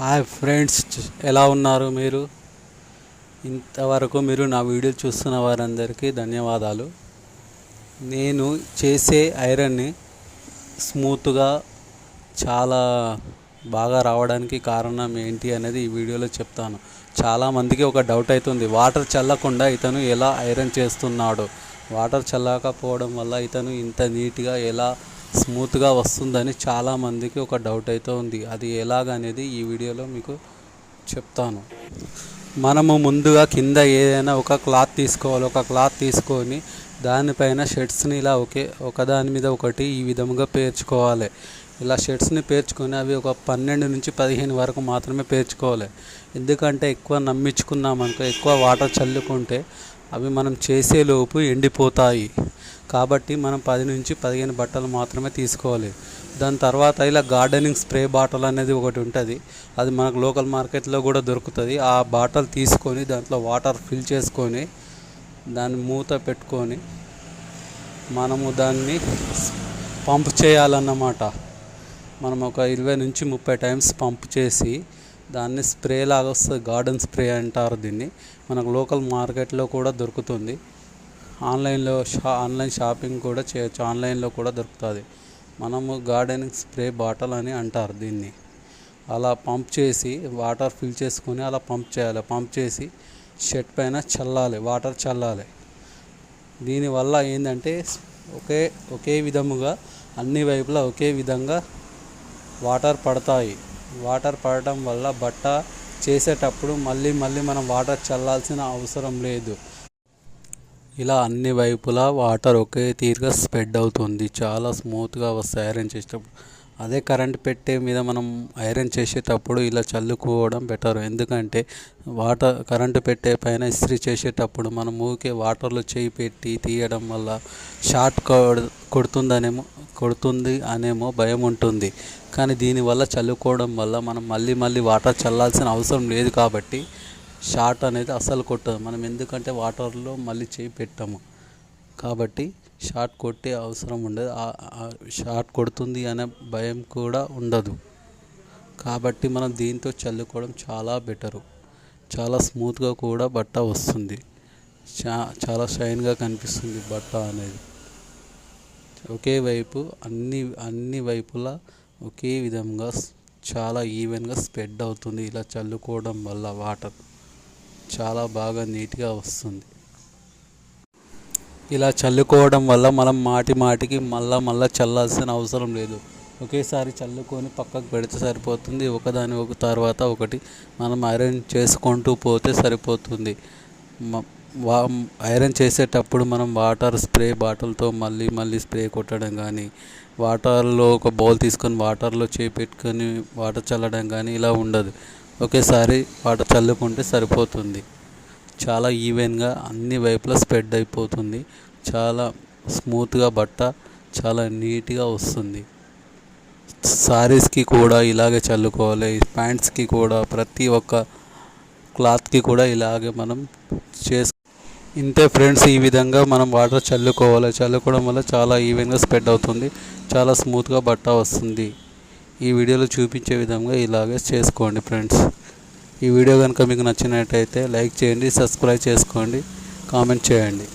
Hi friends ఎలా ఉన్నారు మీరు? ఇంతవరకు మీరు నా వీడియో చూస్తున్న వారందరికీ ధన్యవాదాలు. నేను చేసే ఐరన్ని స్మూత్గా చాలా బాగా రావడానికి కారణం ఏంటి అనేది ఈ వీడియోలో చెప్తాను. చాలామందికి ఒక డౌట్ అవుతుంది వాటర్ చల్లకుండా ఇతను ఎలా ఐరన్ చేస్తున్నాడు? వాటర్ చల్లకపోవడం వల్ల ఇతను ఇంత నీట్గా ఎలా స్మూత్గా వస్తుందని చాలామందికి ఒక డౌట్ అయితే ఉంది. అది ఎలాగనేది ఈ వీడియోలో మీకు చెప్తాను. మనము ముందుగా కింద ఏదైనా ఒక క్లాత్ తీసుకోవాలి. ఒక క్లాత్ తీసుకొని దానిపైన షర్ట్స్ని ఇలా ఒకే ఒకదాని మీద ఒకటి ఈ విధముగా పేర్చుకోవాలి. ఇలా షర్ట్స్ని పేర్చుకొని అవి ఒక పన్నెండు నుంచి పదిహేను వరకు మాత్రమే పేర్చుకోవాలి. ఎందుకంటే ఎక్కువ నమ్మించుకున్నామనుకో ఎక్కువ వాటర్ చల్లుకుంటే అవి మనం చేసేలోపు ఎండిపోతాయి. కాబట్టి మనం పది నుంచి పదిహేను బట్టలు మాత్రమే తీసుకోవాలి. దాని తర్వాత ఇలా గార్డెనింగ్ స్ప్రే బాటిల్ అనేది ఒకటి ఉంటుంది. అది మనకు లోకల్ మార్కెట్లో కూడా దొరుకుతుంది. ఆ బాటిల్ తీసుకొని దాంట్లో వాటర్ ఫిల్ చేసుకొని దాన్ని మూత పెట్టుకొని మనము దాన్ని పంప్ చేయాలన్నమాట. మనం ఒక ఇరవై నుంచి ముప్పై టైమ్స్ పంప్ చేసి దాన్ని స్ప్రే లాగా వస్తుంది గార్డెన్ స్ప్రే అంటారు దీన్ని. మనకు లోకల్ మార్కెట్లో కూడా దొరుకుతుంది. ఆన్లైన్లో షా ఆన్లైన్ షాపింగ్ కూడా చేయొచ్చు ఆన్లైన్లో కూడా దొరుకుతుంది. మనము గార్డెనింగ్ స్ప్రే బాటిల్ అని అంటారు దీన్ని. అలా పంప్ చేసి వాటర్ ఫిల్ చేసుకొని అలా పంప్ చేయాలి. పంప్ చేసి షెడ్ పైన చల్లాలి వాటర్ చల్లాలి. దీనివల్ల ఏంటంటే ఒకే ఒకే విధముగా అన్ని వైపులా ఒకే విధంగా వాటర్ పడతాయి. వాటర్ పడటం వల్ల బట్ట చేసేటప్పుడు మళ్ళీ మళ్ళీ మనం వాటర్ చల్లాల్సిన అవసరం లేదు. ఇలా అన్ని వైపులా వాటర్ ఒకే తీరుగా స్ప్రెడ్ అవుతుంది. చాలా స్మూత్గా వస్తాయి ఐరన్ చేసేటప్పుడు. అదే కరెంట్ పెట్టే మీద మనం ఐరన్ చేసేటప్పుడు ఇలా చల్లుకోవడం బెటర్ ఎందుకంటే వాటర్ కరెంటు పెట్టే పైన ఇస్త్రీ చేసేటప్పుడు మనం ఊరికే వాటర్లో చేయి పెట్టి తీయడం వల్ల షార్ట్ కొడుతుందనేమో కొడుతుంది అనేమో భయం ఉంటుంది. కానీ దీనివల్ల చల్లుకోవడం వల్ల మనం మళ్ళీ మళ్ళీ వాటర్ చల్లాల్సిన అవసరం లేదు కాబట్టి షార్ట్ అనేది అస్సలు కొట్టదు. మనం ఎందుకంటే వాటర్లో మళ్ళీ చేయి పెట్టాము. కాబట్టి షార్ట్ కొట్టే అవసరం ఉండదు. షార్ట్ కొడుతుంది అనే భయం కూడా ఉండదు. కాబట్టి మనం దీంతో చల్లుకోవడం చాలా బెటరు. చాలా స్మూత్గా కూడా బట్ట వస్తుంది. చా చాలా షైన్గా కనిపిస్తుంది బట్ట అనేది. ఒకే వైపు అన్ని అన్ని వైపులా ఒకే విధంగా చాలా ఈవెన్గా స్ప్రెడ్ అవుతుంది. ఇలా చల్లుకోవడం వల్ల వాటర్ చాలా బాగా నీట్గా వస్తుంది. ఇలా చల్లుకోవడం వల్ల మనం మాటి మాటికి మళ్ళా మళ్ళా చల్లాల్సిన అవసరం లేదు. ఒకేసారి చల్లుకొని పక్కకు పెడితే సరిపోతుంది. ఒకదాని ఒక తర్వాత ఒకటి మనం అరేంజ్ చేసుకుంటూ పోతే సరిపోతుంది. వా ఐరన్ చేసేటప్పుడు మనం వాటర్ స్ప్రే బాటిల్తో మళ్ళీ మళ్ళీ స్ప్రే కొట్టడం కానీ వాటర్లో ఒక బౌల్ తీసుకొని వాటర్లో చేయి పెట్టుకొని వాటర్ చల్లడం కానీ ఇలా ఉండదు. ఒకేసారి వాటర్ చల్లుకుంటే సరిపోతుంది. చాలా ఈవెన్గా అన్ని వైపులా స్ప్రెడ్ అయిపోతుంది. చాలా స్మూత్గా బట్ట చాలా నీట్గా వస్తుంది. సారీస్కి కూడా ఇలాగే చల్లుకోవాలి. ప్యాంట్స్కి కూడా ప్రతి ఒక్క క్లాత్కి కూడా ఇలాగే మనం చేసు ఇంతే ఫ్రెండ్స్ ఈ విధంగా మనం వాటర్ చల్లుకోవాలి. చల్లుకోవడం వల్ల చాలా ఈవెన్గా స్ప్రెడ్ అవుతుంది. చాలా స్మూత్గా బట్ట వస్తుంది. ఈ వీడియోలో చూపించే విధంగా ఇలాగే చేసుకోండి ఫ్రెండ్స్. ఈ వీడియో కనుక మీకు నచ్చినట్టయితే లైక్ చేయండి సబ్స్క్రైబ్ చేసుకోండి కామెంట్ చేయండి.